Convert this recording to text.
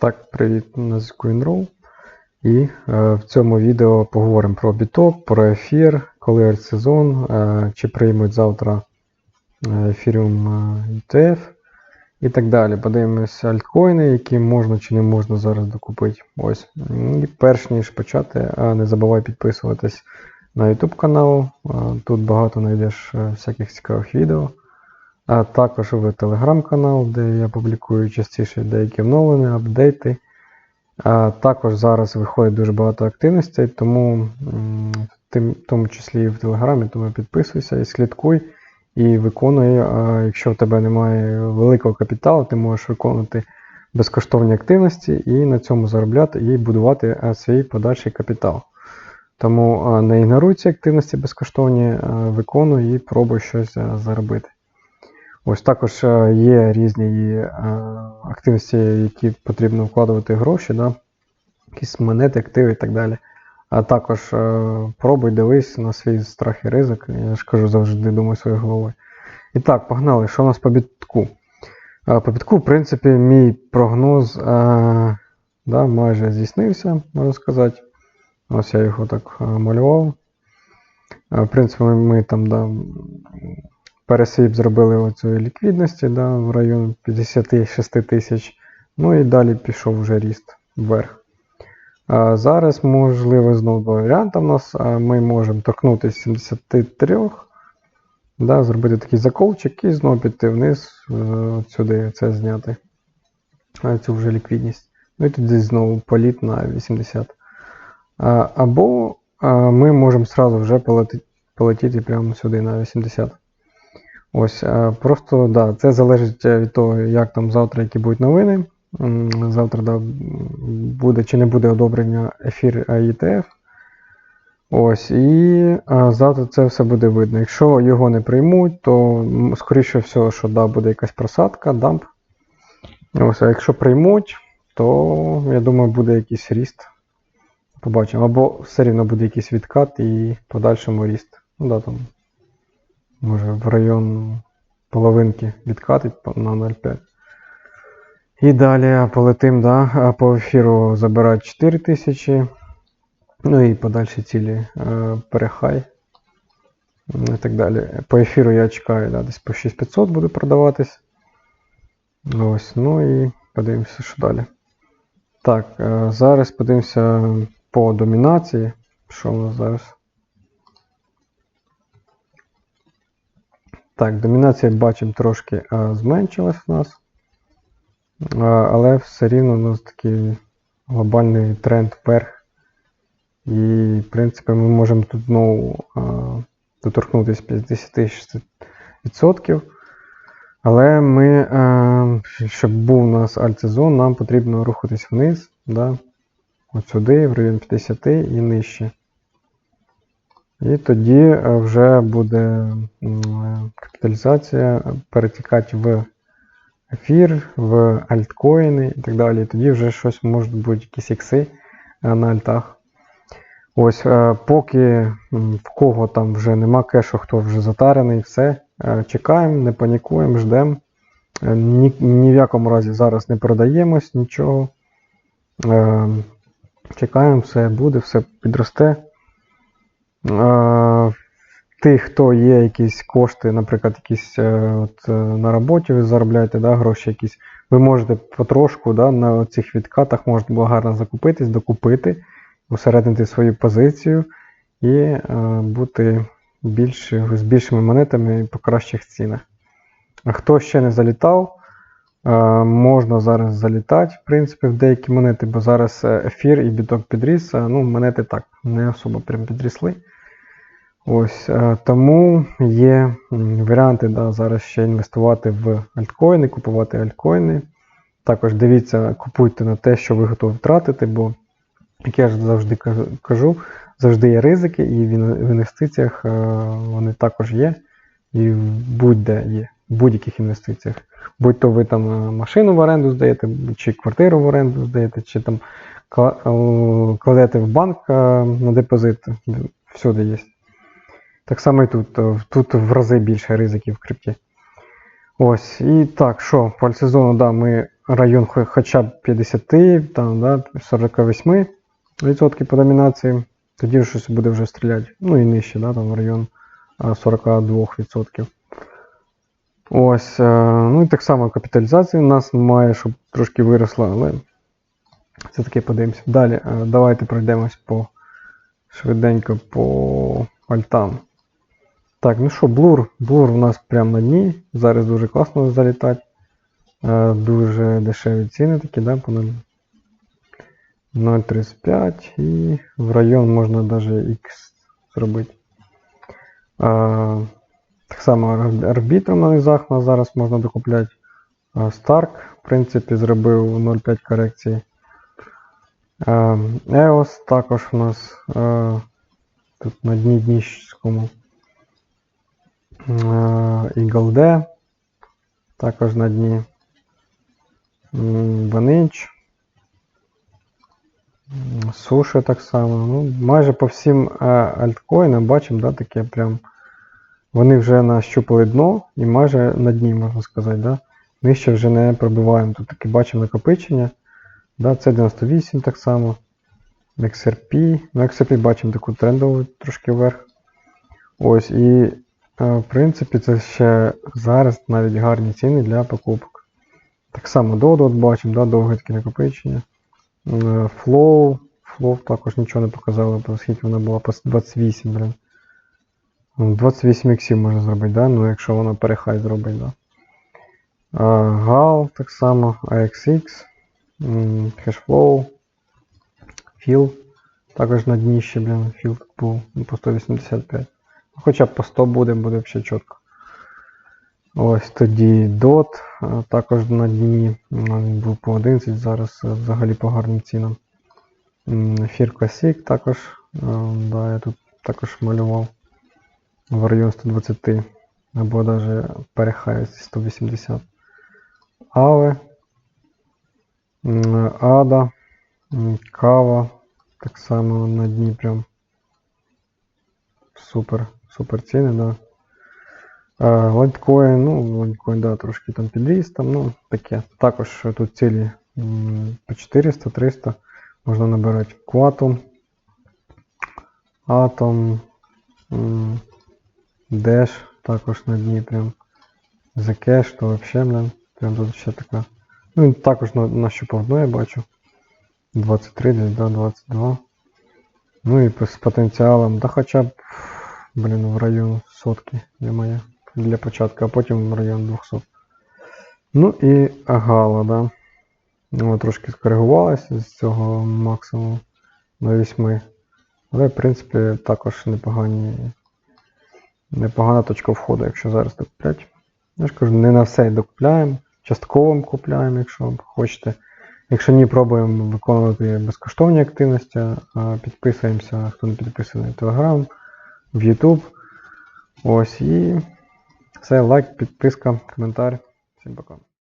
Так, привіт, на Інроу. І е, в цьому відео поговоримо про біток, про ефір, коли сезон, е, чи приймуть завтра ефіріум е, ETF і так далі. Подивимося альткоїни, які можна чи не можна зараз докупити. Ось. І перш ніж почати, е, не забувай підписуватись на YouTube канал. Е, Тут багато знайдеш всяких цікавих відео. А також в телеграм-канал, де я публікую частіше деякі оновлення, апдейти. А також зараз виходить дуже багато активностей, тому в тому числі і в Телеграмі, тому підписуйся і слідкуй і виконуй. А якщо в тебе немає великого капіталу, ти можеш виконувати безкоштовні активності і на цьому заробляти і будувати свій подальший капітал. Тому не ігноруй ці активності безкоштовні, а, виконуй і пробуй щось заробити. Ось також е, є різні е, активності, які потрібно вкладувати гроші, да? якісь монети, активи і так далі. А також е, пробуй дивись на свій страх і ризик. Я ж кажу, завжди думаю своєю головою. І так, погнали. Що у нас по бітку? По бітку, в принципі, мій прогноз да, майже здійснився, можна сказати. Ось я його так малював. В принципі, ми, ми там да, пересвіп зробили оцю ліквідності да, в район 56 тисяч. Ну і далі пішов вже ріст вверх. А зараз, можливо, знову два варіанти у нас. Ми можемо торкнутися 73, да, зробити такий заколчик і знову піти вниз, е, от сюди це зняти. Цю вже ліквідність. Ну і тоді знову політ на 80. А, Або ми можемо сразу вже полетіти прямо сюди на 80. Ось, е, просто да, це залежить е, від того, як там завтра, які будуть новини. Завтра да, буде чи не буде одобрення ефір ETF. Ось, і а, завтра це все буде видно. Якщо його не приймуть, то скоріше всього, що да, буде якась просадка, дамп. Ось, а якщо приймуть, то я думаю, буде якийсь ріст. Побачимо. Або все рівно буде якийсь відкат і подальшому ріст. Ну да, там може в район половинки відкатить на 0,5. І далі полетим, да, по ефіру забирають 4 тисячі. Ну і подальші цілі е, перехай. І так далі. По ефіру я чекаю, да, десь по 6500 буде продаватись. Ось, ну і подивимося, що далі. Так, е, зараз подивимося по домінації. Що у нас зараз? Так, домінація, бачимо, трошки а, зменшилась у нас. А, але все рівно у нас такий глобальний тренд вверх. І, в принципі, ми можемо тут знову а, доторкнутися 50-60%. Але ми, щоб був у нас альтсезон, нам потрібно рухатись вниз. Да? От сюди, в район 50 і нижче. І тоді е, вже буде е, капіталізація перетікати в ефір, в альткоїни і так далі. І тоді вже щось можуть бути якісь ікси е, на альтах. Ось, поки в кого там вже нема кешу, хто вже затарений, все. Чекаємо, не панікуємо, ждемо. Ні, ні в якому разі зараз не продаємось, нічого. Чекаємо, все буде, все підросте. Тих, хто є якісь кошти, наприклад, якісь е, от, е, на роботі ви заробляєте да, гроші якісь, ви можете потрошку да, на цих відкатах можете гарно закупитись, докупити, усереднити свою позицію і е, бути більш, з більшими монетами по кращих цінах. А хто ще не залітав, можна зараз залітати, в принципі, в деякі монети, бо зараз е, ефір і біток підріс, ну, монети так, не особо прям підрісли. Ось, е, тому є варіанти да, зараз ще інвестувати в альткоїни, купувати альткоїни. Також дивіться, купуйте на те, що ви готові втратити, бо, як я завжди кажу, завжди є ризики, і в інвестиціях е, вони також є, і будь-де є, будь-яких інвестиціях. Будь то ви там е, машину в оренду здаєте, чи квартиру в оренду здаєте, чи там е, кладете в банк е, на депозит, всюди є. Так само і тут. Тут в рази більше ризиків в крипті. Ось. І так, що, по альтсезону, да, ми район хоча б 50, там, да, 48% по домінації, тоді щось буде вже стріляти. Ну і нижче, да, там район 42%. Ось, е, ну і так само капіталізація у нас має, щоб трошки виросла, але це таки подивимося. Далі, е, давайте пройдемось по швиденько по альтам. Так, ну що, блур. Блур у нас прямо на дні. Зараз дуже класно залітати. Е, Дуже дешеві ціни такі, да, по 0,35 і в район можна навіть X зробити. Так само арб- арбітр на низах нас зараз можна докупляти. Stark, в принципі, зробив 0,5 корекції. EOS також у нас тут на дні дніщському. Е, Eagle D також на дні. Vantage. Суші так само. Ну, майже по всім альткоїнам бачимо, да, таке прям. Вони вже нащупали дно і майже на дні, можна сказати. Да? Нижче вже не пробиваємо. Тут таки бачимо накопичення. Да, це 98 так само. XRP. Ну, XRP бачимо таку трендову трошки вверх. Ось, і е, в принципі це ще зараз навіть гарні ціни для покупок. Так само Dodo от бачимо, да, довге таке накопичення. Е, Flow. Flow також нічого не показало, оскільки вона була по 28, блин. Ну, 28 іксів можна зробити, да? ну якщо вона перехай зробить, да. А, так само, AXX, Cashflow, Fill, також на дні ще, блін, Fill був ну, по 185. Ну, Хоча по 100 буде, буде взагалі чітко. Ось тоді DOT, також на дні, він був по 11, зараз взагалі по гарним цінам. Fear Classic також, да, я тут також малював в район 120 або навіть перехаю 180. Але Ада, Кава, так само на дні прям супер, супер ціни, да. Е, Лайткоін, ну, лайткоін, да, трошки там підріс, там, ну, таке. Також тут цілі по 400-300 можна набирати Quantum, Atom, Dash також на дні прям. Zcash, то вообще, блин, прям тут ще така. Ну, він також на, нащупав дно, я бачу. 23 десь, да, 22. Ну і з потенціалом, да хоча б, блін, в район сотки для. Для початку, а потім в район 200. Ну і гала, да. Вона трошки скоригувалася з цього максимуму до 8. Але, в принципі, також непогані. Непогана точка входу, якщо зараз докуплять. Я ж кажу, не на все докупляємо, частково купляємо, якщо хочете. Якщо ні, пробуємо виконувати безкоштовні активності, підписуємося, хто не підписаний в Telegram, в YouTube. Ось і все, лайк, підписка, коментар. Всім пока.